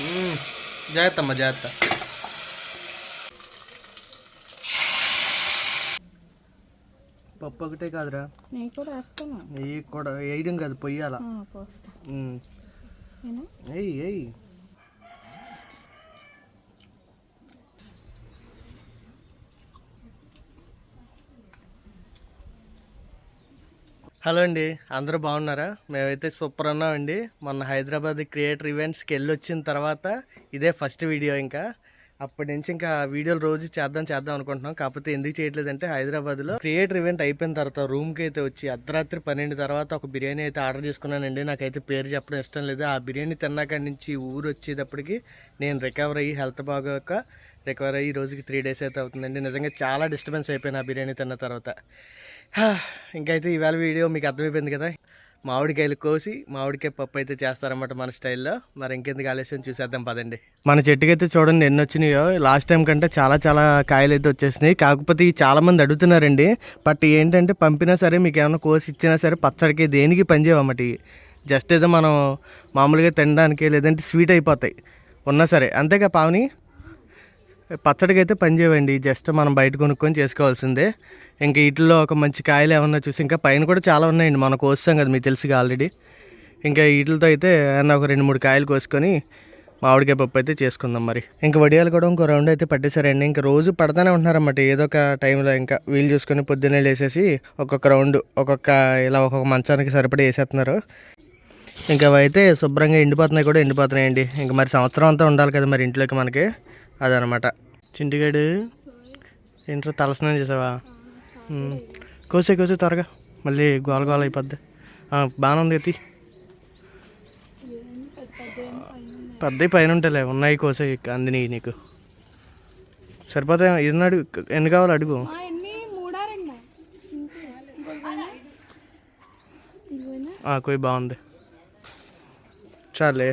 మ్మ్. జాగ్రత్త. పప్పు ఒకటే కాదురా. నేను కూడా వేస్తాను. కూడా వేయడం కాదు పొయ్యాల. పోస్తా. ఎయ్ ఎయ్ హలో అండి అందరూ బాగున్నారా? మేమైతే సూపర్ ఉన్నామండి. మొన్న హైదరాబాద్ క్రియేటర్ ఈవెంట్స్కి వెళ్ళి వచ్చిన తర్వాత ఇదే ఫస్ట్ వీడియో ఇంకా. అప్పటి నుంచి ఇంకా వీడియోలు రోజు చేద్దాం చేద్దాం అనుకుంటున్నాం. కాకపోతే ఎందుకు చేయట్లేదంటే హైదరాబాద్లో క్రియేటర్ ఈవెంట్ అయిపోయిన తర్వాత రూమ్కి అయితే వచ్చి అర్ధరాత్రి పన్నెండు తర్వాత ఒక బిర్యానీ అయితే ఆర్డర్ చేసుకున్నానండి. నాకైతే పేరు చెప్పడం ఇష్టం లేదు. ఆ బిర్యానీ తిన్నాక నుంచి ఊరు వచ్చేటప్పటికి నేను రికవర్ అయ్యి హెల్త్ బాగోక రికవర్ అయ్యి రోజుకి త్రీ డేస్ అయితే అవుతుందండి. నిజంగా చాలా డిస్టర్బెన్స్ అయిపోయింది ఆ బిర్యానీ తిన్న తర్వాత. ఇంకైతే ఇవాళ వీడియో మీకు అర్థమైపోయింది కదా. మామిడికాయలు కోసి మామిడికాయ పప్పు అయితే చేస్తారన్నమాట మన స్టైల్లో. మరి ఇంకెందుకు ఆలస్యం చూసేద్దాం పదండి. మన చెట్టుకైతే చూడండి ఎన్ని వచ్చినాయో. లాస్ట్ టైం కంటే చాలా చాలా కాయలు అయితే వచ్చేసినాయి. కాకపోతే చాలామంది అడుగుతున్నారండి బట్ ఏంటంటే పంపినా సరే మీకు ఏమైనా కోసి ఇచ్చినా సరే పచ్చడికి దేనికి పనిచేయమన్నమాట జస్ట్ ఏదో మనం మామూలుగా తినడానికి లేదంటే స్వీట్ అయిపోతాయి. ఉన్నా సరే అంతేగా పావని? పచ్చడికి అయితే పనిచేయండి జస్ట్ మనం బయట కొనుక్కొని చేసుకోవాల్సిందే. ఇంకా వీటిలో ఒక మంచి కాయలు ఏమన్నా చూసి ఇంకా పైన కూడా చాలా ఉన్నాయండి. మనం కోస్తాం కదా మీకు తెలుసుగా ఆల్రెడీ ఇంకా వీటితో అయితే ఏమన్నా ఒక రెండు మూడు కాయలు కోసుకొని మామిడికాయ పప్పు అయితే చేసుకుందాం మరి. ఇంకా వడియాలు కూడా ఇంకో రౌండ్ అయితే పట్టేశారండి. ఇంకా రోజు పడతానే ఉంటున్నారన్నమాట. ఏదో ఒక టైంలో ఇంకా వీలు చూసుకొని పొద్దున్నే లేసేసి ఒక్కొక్క రౌండ్ ఒక్కొక్క ఇలా ఒక్కొక్క మంచానికి సరిపడి వేసేస్తున్నారు. ఇంకా అవి అయితే శుభ్రంగా ఎండిపోతున్నాయి కూడా ఎండిపోతున్నాయండి. ఇంకా మరి సంవత్సరం అంతా ఉండాలి కదా మరి ఇంట్లోకి మనకి. అదనమాట. చింటిగాడు ఏంట్రా తలస్నానం చేసావా. కోసే కోసే త్వరగా. మళ్ళీ గోల గోల అయిపోద్ది. బాగానే ఉంది ఎత్తి పెద్ద పైన ఉంటాయిలే ఉన్నాయి కోసే అందిని నీకు. సరిపోతాయి ఇది అడుగు ఎన్ని కావాలి అడుగు. కొయ్యి బాగుంది. చాలే.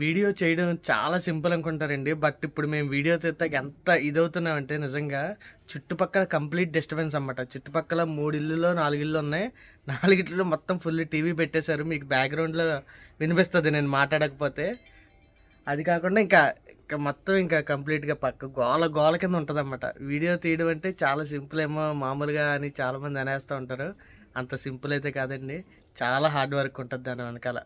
వీడియో చేయడం చాలా సింపుల్ అనుకుంటారండి. బట్ ఇప్పుడు మేము వీడియో తీస్తాక ఎంత ఇదవుతున్నామంటే నిజంగా చుట్టుపక్కల కంప్లీట్ డిస్టర్బెన్స్ అన్నమాట. చుట్టుపక్కల మూడు ఇల్లులో నాలుగు ఇల్లు ఉన్నాయి. నాలుగిట్లో మొత్తం ఫుల్ టీవీ పెట్టేశారు. మీకు బ్యాక్గ్రౌండ్లో వినిపిస్తుంది నేను మాట్లాడకపోతే. అది కాకుండా ఇంకా ఇంకా మొత్తం ఇంకా కంప్లీట్గా పక్క గోల గోల కింద ఉంటుంది అనమాట వీడియో తీయడం అంటే చాలా సింపుల్ ఏమో మామూలుగా అని చాలామంది అనేస్తూ ఉంటారు. అంత సింపుల్ అయితే కాదండి. చాలా హార్డ్ వర్క్ ఉంటుంది దాని వెనకాల.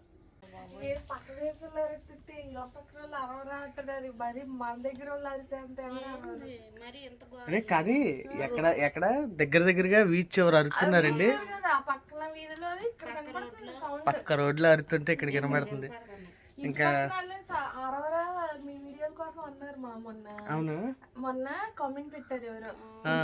కానీ ఎక్కడ ఎక్కడ? దగ్గర దగ్గరగా వీచ్ ఎవరు అరుతున్నారండి? కదా ఆ పక్కన వీధిలో ఇక్కడ కనపడుతుంది సౌండ్ పక్క రోడ్లో అరుతుంటే ఇక్కడ కనబడుతుంది ఇంకా మీ వీడియోల కోసం అన్నారు మా మొన్న అవును? మొన్న కామెంట్ పెట్టారు ఎవరో.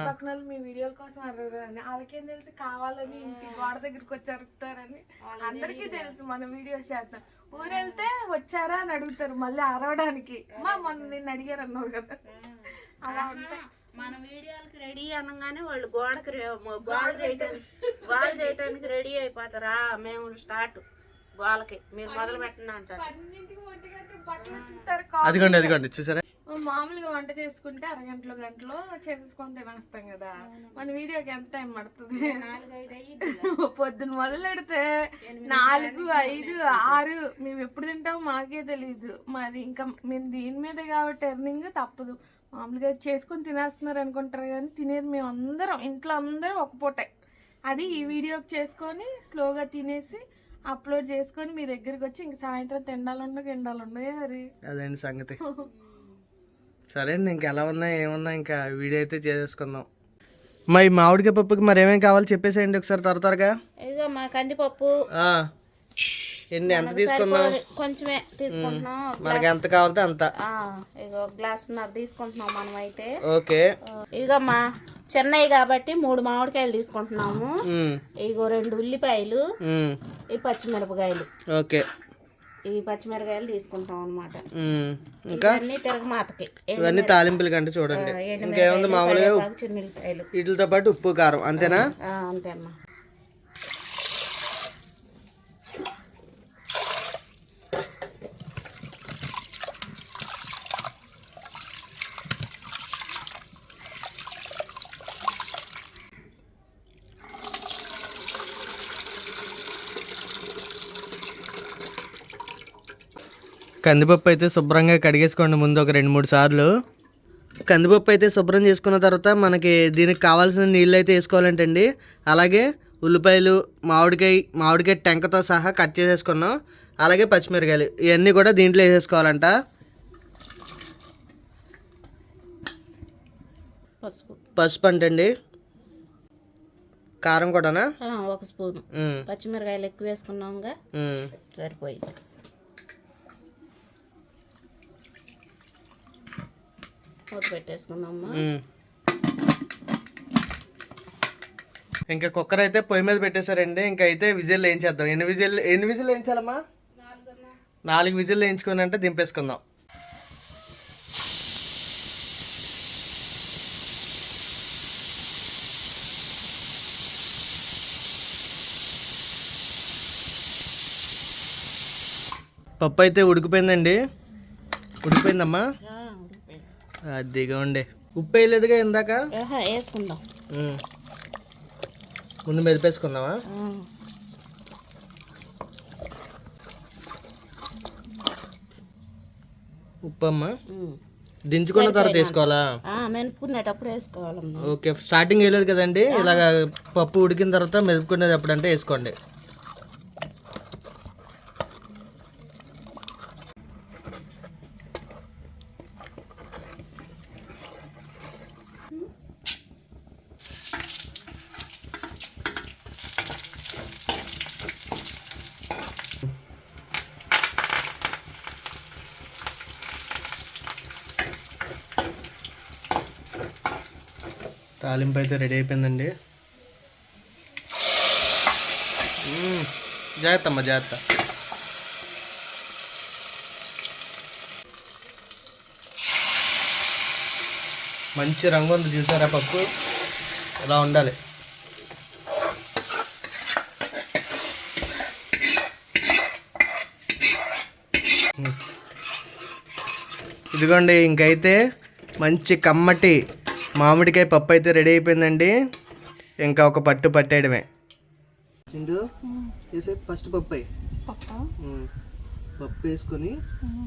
పక్కన వాళ్ళు మీ వీడియోల కోసం అడగరు అని వాళ్ళకేం తెలుసు? కావాలని ఇంటి గోడ దగ్గరికి వచ్చి అడుగుతారని అందరికీ తెలుసు మన వీడియోస్ చేద్దాం. ఊరు వెళ్తే వచ్చారా అని అడుగుతారు మళ్ళీ అరవడానికి. మా మొన్న నిన్ను అడిగారు అన్నావు కదా. అలా ఉంటాయి మన వీడియోలకి రెడీ అనగానే వాళ్ళు గోడకి గోల్ చేయటానికి గోల్ చేయటానికి రెడీ అయిపోతారా. మేము స్టార్ట్. గోలకి మీరు మొదలు పెట్టండి అంటారు. అదిగోండి అదిగోండి చూసారా? మామూలుగా వంట చేసుకుంటే అరగంటలో గంటలో చేసేసుకొని తినేస్తాం కదా. మన వీడియోకి ఎంత టైం పడుతుంది? పొద్దున్న మొదలెడితే నాలుగు ఐదు ఆరు మేము ఎప్పుడు తింటామో మాకే తెలియదు మరి ఇంకా మేము దీని మీదే కాబట్టి ఎర్నింగ్ తప్పదు. మామూలుగా చేసుకొని తినేస్తున్నారు అనుకుంటారు కానీ తినేది మేము అందరం ఇంట్లో అందరం ఒక పూటే. అది ఈ వీడియోకి చేసుకొని స్లోగా తినేసి అప్లోడ్ చేసుకొని మీ దగ్గరికి వచ్చి ఇంక సాయంత్రం తిండాలుండవు గిండాలుండవు హరి? అదండి సంగతి? సరే అండి ఇంక ఎలా ఉన్నా ఏమున్నా ఇంకా వీడియో అయితే చేసేసుకుందాం మరి మామిడికాయ పప్పుకి మరి ఏమేమి కావాలో చెప్పేసేయండి ఒకసారి త్వర త్వరగా. ఇదిగో మా కందిపప్పు. ఆ. ఎన్ని ఎంత తీసుకుందాం? కొంచెమే తీసుకుంటున్నాం. మనకి ఎంత కావాలితే అంత. ఆ, ఇగో గ్లాసున్నర తీసుకుంటున్నాం మనం అయితే ఓకే ఇగో మా చెన్నై కాబట్టి మూడు మామిడికాయలు తీసుకుంటున్నాము. ఇగో రెండు ఉల్లిపాయలు ఈ పచ్చిమిరపకాయలు. ఓకే. ఈ పచ్చిమిరపకాయలు తీసుకుంటాం అనమాట ఇంకా? ఇవన్నీ తిరగమాతకి ఇవన్నీ తాలింపులు కంటే చూడండి. ఇంకేముంది మామూలుగా వీటితో పాటు ఉప్పు కారం. అంతేనా? అంతే కందిపప్పు అయితే శుభ్రంగా కడిగేసుకోండి ముందు ఒక రెండు మూడు సార్లు. కందిపప్పు అయితే శుభ్రం చేసుకున్న తర్వాత మనకి దీనికి కావాల్సిన నీళ్ళు అయితే వేసుకోవాలంటండి అలాగే ఉల్లిపాయలు మామిడికాయ మామిడికాయ టెంకతో సహా కట్ చేసేసుకున్నాం. అలాగే పచ్చిమిరకాయలు ఇవన్నీ కూడా దీంట్లో వేసేసుకోవాలంట. పసుపు. పసుపు అంటండి కారం కూడానా? ఒక స్పూన్. పచ్చిమిరకాయలు ఎక్కువ వేసుకున్నాంగా ఉమ్. సరిపోయింది. మూత పెట్టేసుకున్నామ్మా ఉమ్. ఇంకా కుక్కర్ అయితే పొయ్యి మీద పెట్టేశారండి. ఇంకా అయితే విజిల్ వేయించేద్దాం. ఎన్ని విజిల్ ఎన్ని విజిల్ వేయించాలమ్మా? నాలుగు విజిల్ వేయించుకుని అంటే దింపేసుకుందాం. పప్పు అయితే ఉడికిపోయిందండి. ఉడికిపోయిందమ్మా. అదిగా ఉండే ఉప్పు వేయలేదుగా ఇందాక వేసుకుందాం. ముందు మెదిపేసుకుందామా? ఉప్పు అమ్మ. దించుకున్న తర్వాత వేసుకోవాలా? ఆ, మెనుపుకునేటప్పుడు వేసుకోవాలమ్మా ఓకే స్టార్టింగ్ వేయలేదు కదండి. ఇలాగ పప్పు ఉడికిన తర్వాత మెదుపుకునేది ఎప్పుడంటే వేసుకోండి. తాలింపు అయితే రెడీ అయిపోయిందండి. జాగ్రత్త అమ్మ జాగ్రత్త. మంచి రంగు ఉంది చూసారా పప్పు? ఇలా ఉండాలి? ఇదిగోండి ఇంకైతే మంచి కమ్మటి మామిడికాయ పప్పు అయితే రెడీ అయిపోయిందండి. ఇంకా ఒక పట్టు పట్టేయడమే. చిండు వేసే ఫస్ట్ పప్పు. పప్పు? వేసుకొని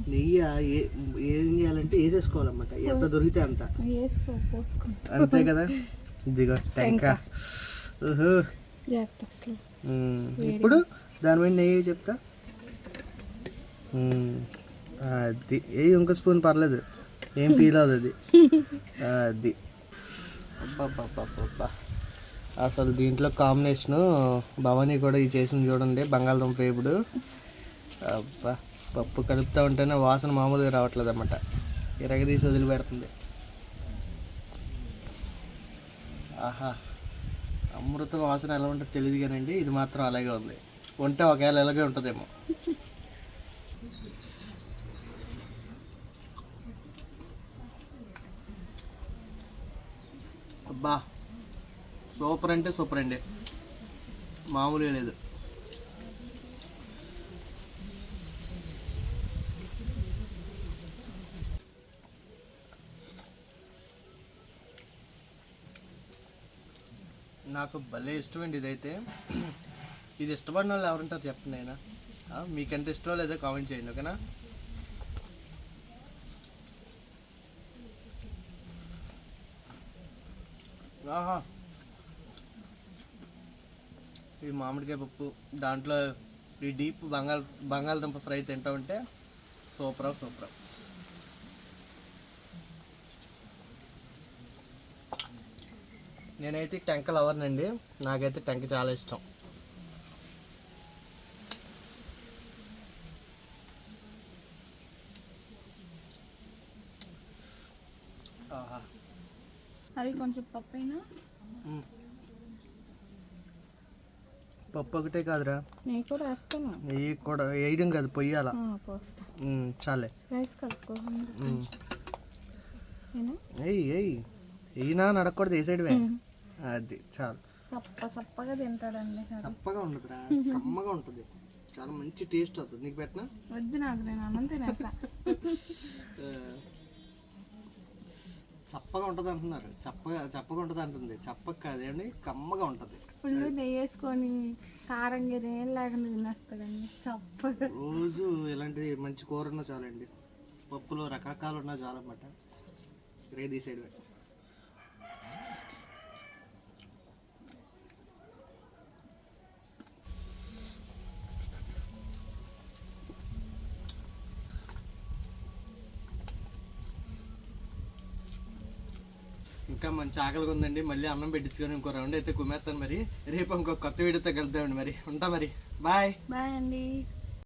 నెయ్యి ఆ ఏ- ఏం చేయాలంటే వేసేసుకోవాలన్నమాట. ఎంత దొరికితే అంత. వేసుకో పోసుకో. అంతే కదా? ఇదిగో టెంక. ఇప్పుడు దాని మీద నెయ్యి చెప్తా. అది. ఏ ఇంకో స్పూన్ పర్లేదు. ఏం ఫీల్ అవ్వదు అది. అబ్బబ్బబ్బబ్బబ్బా. అసలు దీంట్లో కాంబినేషను భవానీ కూడా ఇది చేసింది చూడండి బంగాళదుంప వేపుడు. అబ్బా పప్పు కలుపుతూ ఉంటేనే వాసన మామూలుగా రావట్లేదు అన్నమాట ఇరగదీసి వదిలిపెడుతుంది. ఆహా అమృతం వాసన ఎలా ఉంటుందో తెలియదు కానండి ఇది మాత్రం అలాగే ఉంది. ఉంటే ఒకవేళ ఎలాగే ఉంటుందేమో. బా సూపర్ అంటే సూపర్ అండి. మామూలుగా లేదు. నాకు భలే ఇష్టమండి ఇదైతే. ఇది ఇష్టపడిన వాళ్ళు ఎవరుంటారు చెప్పండి అయినా మీకంటే ఇష్టం లేదో కామెంట్ చేయండి ఓకేనా? ఆహా. ఈ మామిడికాయ పప్పు దాంట్లో ఈ డీప్ బంగాళ బంగాళదుంప ఫ్రై తింటా ఉంటే సూపర్ సూపర్. నేనైతే టెంక లవర్నండి. నాకైతే టెంక చాలా ఇష్టం ఆహా అది కొంచెం పప్పు అయినా పప్పు ఒకటే కాదురా. నేను కూడా వేస్తాను. నెయ్యి కూడా వేయడం కాదు పొయ్యాల. పోస్తా. చాలే. రైస్. నేను ఎయ్ ఎయ్ ఎయ్యినా నడకూడదు వేసేయడమే అది చాలు. సప్ప సప్పగా తింటాడండి చప్పగా ఉండదురా కమ్మగా ఉంటుంది. చాలా మంచి టేస్ట్ అవుతుంది నీకు పెట్టినా? వద్దు నాకు నేను అన్నం తినేసా చప్పగా ఉంటుంది అంటున్నారు. చప్పగా చప్పగా ఉంటుంది అంటుంది. చప్పగా కాదేండి కమ్మగా ఉంటుంది. ఫుల్ నెయ్యి వేసుకొని కారంగా ఏం లేకుండా తినేస్తాడండి. చప్ప రోజు ఇలాంటి మంచి కూర ఉన్నా చాలండి. పప్పులో రకరకాలు ఉన్నా చాలన్నమాట. రే తీసేడు ఇంకా మంచి ఆకలిగా ఉందండి. మళ్ళీ అన్నం పెట్టించుకొని ఇంకో రౌండ్ అయితే కుమేస్తాను మరి. రేపు ఇంకో కొత్త వీడియోతో కలుద్దామండి మరి. ఉంటా మరి. బాయ్ బాయ్ అండి.